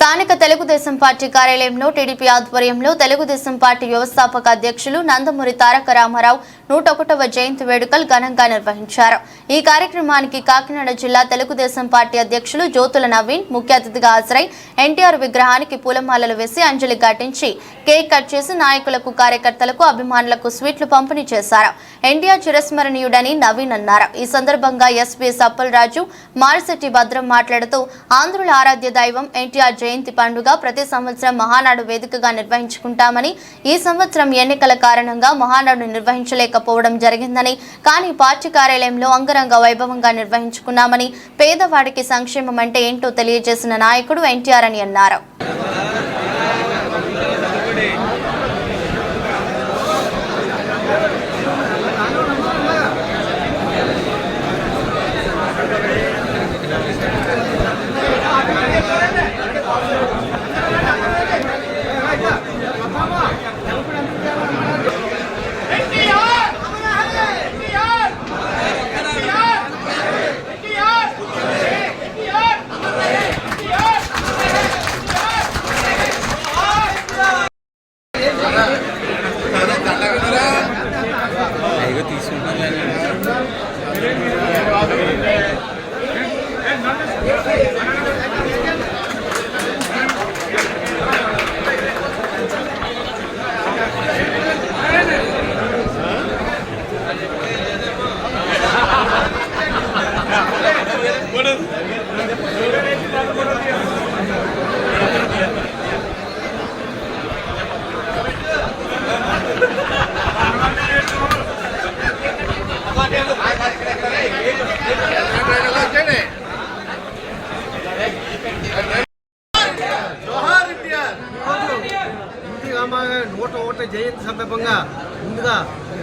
స్థానిక తెలుగుదేశం పార్టీ కార్యాలయంలో టీడీపీ ఆధ్వర్యంలో తెలుగుదేశం పార్టీ వ్యవస్థాపక అధ్యక్షులు నందమూరి తారక రామారావు నూట ఒకటవ జయంతి వేడుకలు ఘనంగా నిర్వహించారు. ఈ కార్యక్రమానికి కాకినాడ జిల్లా తెలుగుదేశం పార్టీ అధ్యక్షులు జ్యోతుల నవీన్ ముఖ్య అతిథిగా హాజరై ఎన్టీఆర్ విగ్రహానికి పూలమాలలు వేసి అంజలి ఘటించి కేక్ కట్ చేసి నాయకులకు కార్యకర్తలకు అభిమానులకు స్వీట్లు పంపిణీ చేశారు. ఎన్టీఆర్ చిరస్మరణీయుడని నవీన్ అన్నారు. ఈ సందర్భంగా ఎస్పీ సప్పలరాజు మారిశెట్టి భద్రం మాట్లాడుతూ ఆంధ్రుల ఆరాధ్య దైవం ఎన్టీఆర్ జయంతి పండుగ ప్రతి సంవత్సరం మహానాడు వేదికగా నిర్వహించుకుంటామని ఈ సంవత్సరం ఎన్నికల కారణంగా మహానాడు నిర్వహించలేకపోవడం జరిగిందని కానీ పార్టీ కార్యాలయంలో అంగరంగ వైభవంగా నిర్వహించుకున్నామని పేదవాడికి సంక్షేమం అంటే ఏంటో తెలియజేసిన నాయకుడు ఎన్టీఆర్ అని అన్నారు. ఎన్టీ నూట ఒకటి జయంతి సందర్భంగా ముందుగా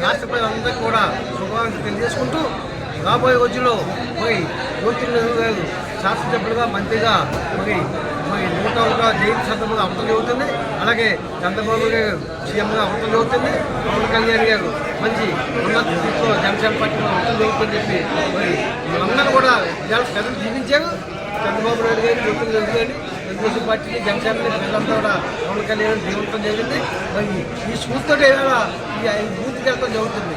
రాష్ట్ర ప్రజలందరికీ కూడా శుభాకాంక్షలు తెలియజేసుకుంటూ రాబోయే రోజుల్లో మరి జ్యోతిర్నగర్ గారు శాసనసభ్యులుగా మంత్రిగా మరి మరి నూట ఒక జయంతి సందర్భంగా అవతం జరుగుతుంది. అలాగే చంద్రబాబు గారు సీఎంగా అవతం జరుగుతుంది. పవన్ కళ్యాణ్ గారు మంచి ఉన్నత స్థితిలో జనసేన పార్టీలో అవతం జరుగుతుందని చెప్పి మరి మనందరూ కూడా ఇవాళ ప్రజలు జీవించారు. చంద్రబాబు నాయుడు గారు జ్యోతులు గారు తెలుగుదేశం పార్టీని జనసేన ప్రజలంతా కూడా పవన్ కళ్యాణ్ జీవితం జరిగింది. మరి ఈ స్ఫూర్తితో ఏదైనా ఈ బూత్కి వెళ్ళడం జరుగుతుంది.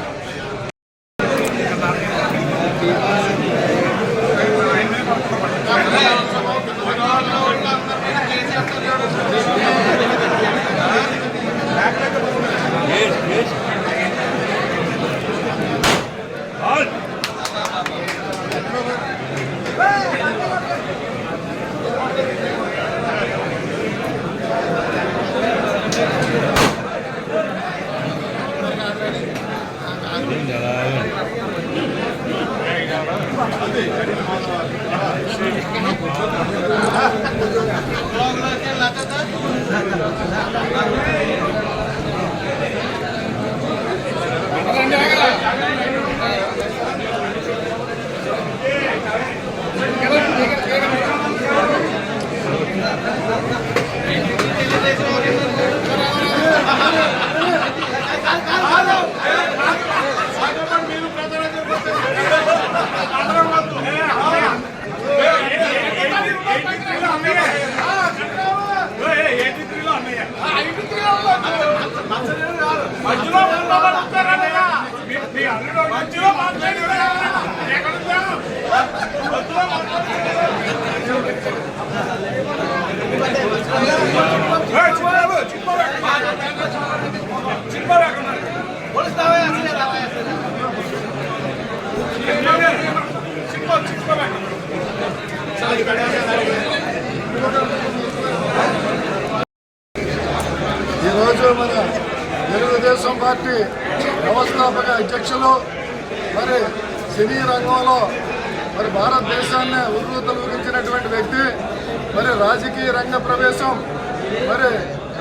Jangan-jangan ఈరోజు మన తెలుగుదేశం పార్టీ వ్యవస్థాపక అధ్యక్షులు మరి సినీ రంగంలో మరి భారతదేశాన్ని ఉద్భూతలూరించినటువంటి వ్యక్తి మరి రాజకీయ రంగ ప్రవేశం మరి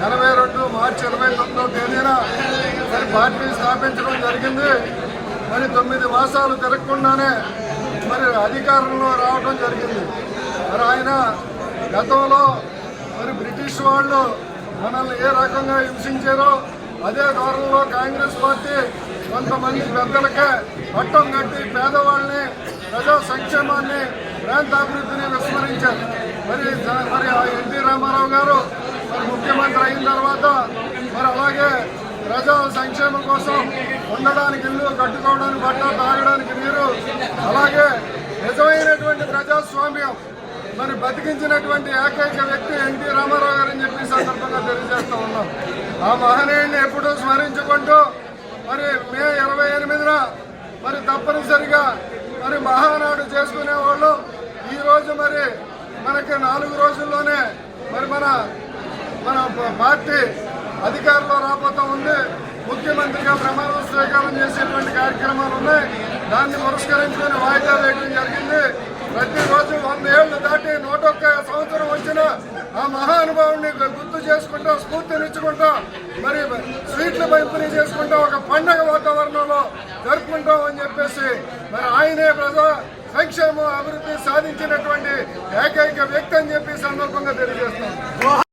ఎనభై రెండు మార్చి ఇరవై తొమ్మిదవ తేదీన మరి పార్టీని స్థాపించడం జరిగింది. మరి తొమ్మిది మాసాలు తిరగకుండానే మరి అధికారంలో రావడం జరిగింది. మరి ఆయన గతంలో మరి బ్రిటిష్ వాళ్ళు మనల్ని ఏ రకంగా హింసించారో అదే ధోరణిలో కాంగ్రెస్ పార్టీ కొంతమంది పెద్దలకే పట్టం కట్టి పేదవాళ్ళని ప్రజా సంక్షేమాన్ని ప్రాంతాభివృద్ధిని విస్మరించారు. మరి మరి ఆ ఎన్టీ రామారావు గారు మరి ముఖ్యమంత్రి అయిన తర్వాత మరి అలాగే ప్రజా సంక్షేమం కోసం ఉండడానికి ఇల్లు కట్టుకోవడానికి బట్ట తాగడానికి నీరు అలాగే నిజమైనటువంటి ప్రజాస్వామ్యం మరి బతికించినటువంటి ఏకైక వ్యక్తి ఎన్టీ రామారావు గారు అని చెప్పి సందర్భంగా తెలియజేస్తూ ఉన్నాం. ఆ మహనీయుడిని ఎప్పుడూ స్మరించుకుంటూ మరి మే ఇరవై ఎనిమిదిన మరి తప్పనిసరిగా మరి మహానాడు చేసుకునే వాళ్ళు ఈరోజు మరి మనకి నాలుగు రోజుల్లోనే మరి మన మన పార్టీ అధికారంలో రాబోతా ఉంది. ముఖ్యమంత్రిగా ప్రమాణ స్వీకారం చేసేటువంటి కార్యక్రమాలు ఉన్నాయి. దాన్ని పురస్కరించుకొని వాయిదా వేయడం జరిగింది. ప్రతిరోజు వంద ఏళ్ళు దాటి నూట ఒక్క సంవత్సరం వచ్చిన ఆ మహానుభావుని గుర్తు చేసుకుంటా స్ఫూర్తినిచ్చుకుంటా మరి స్వీట్లు పంపిణీ చేసుకుంటూ ఒక పండగ వాతావరణంలో జరుపుకుంటాం అని చెప్పేసి మరి ఆయనే ప్రజా సంక్షేమం అభివృద్ధి సాధించినటువంటి ఏకైక వ్యక్తి అని చెప్పి సందర్భంగా తెలియజేస్తాం